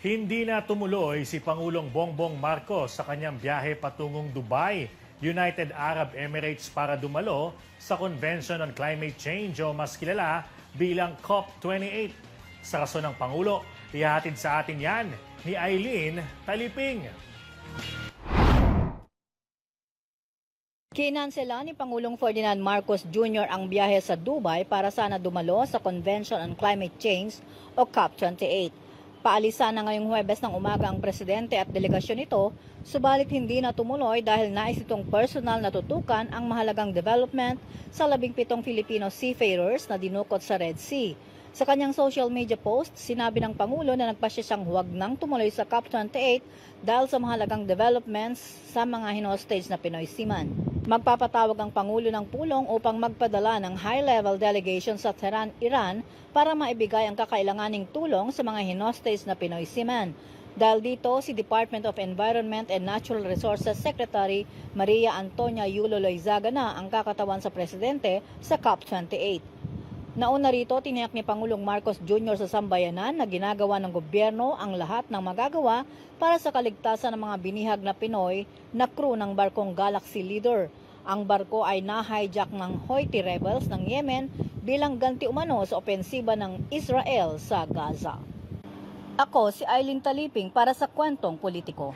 Hindi na tumuloy si Pangulong Bongbong Marcos sa kanyang biyahe patungong Dubai, United Arab Emirates para dumalo sa Convention on Climate Change o mas kilala bilang COP28. Sa rason ng Pangulo, ihahatid sa atin yan ni Eileen Taliping. Kinansela ni Pangulong Ferdinand Marcos Jr. ang biyahe sa Dubai para sana dumalo sa Convention on Climate Change o COP28. Paalisa na ngayong Huwebes ng umaga ang presidente at delegasyon nito, subalit hindi na tumuloy dahil nais itong personal na tutukan ang mahalagang development sa labing pitong Filipino seafarers na dinukot sa Red Sea. Sa kanyang social media post, sinabi ng Pangulo na nagpasya siyang huwag nang tumuloy sa COP28 dahil sa mahalagang developments sa mga hinostage na Pinoy seaman. Magpapatawag ang Pangulo ng pulong upang magpadala ng high-level delegation sa Tehran, Iran para maibigay ang kakailanganing tulong sa mga hinostage na Pinoy seaman. Dahil dito, si Department of Environment and Natural Resources Secretary Maria Antonia Yulo Loizaga na ang kakatawan sa presidente sa COP28. Nauna rito, tiniyak ni Pangulong Marcos Jr. sa sambayanan na ginagawa ng gobyerno ang lahat ng magagawa para sa kaligtasan ng mga binihag na Pinoy na crew ng barkong Galaxy Leader. Ang barko ay na-hijack ng Houthi rebels ng Yemen bilang ganti umano sa opensiba ng Israel sa Gaza. Ako si Eileen Taliping para sa Kwentong Politiko.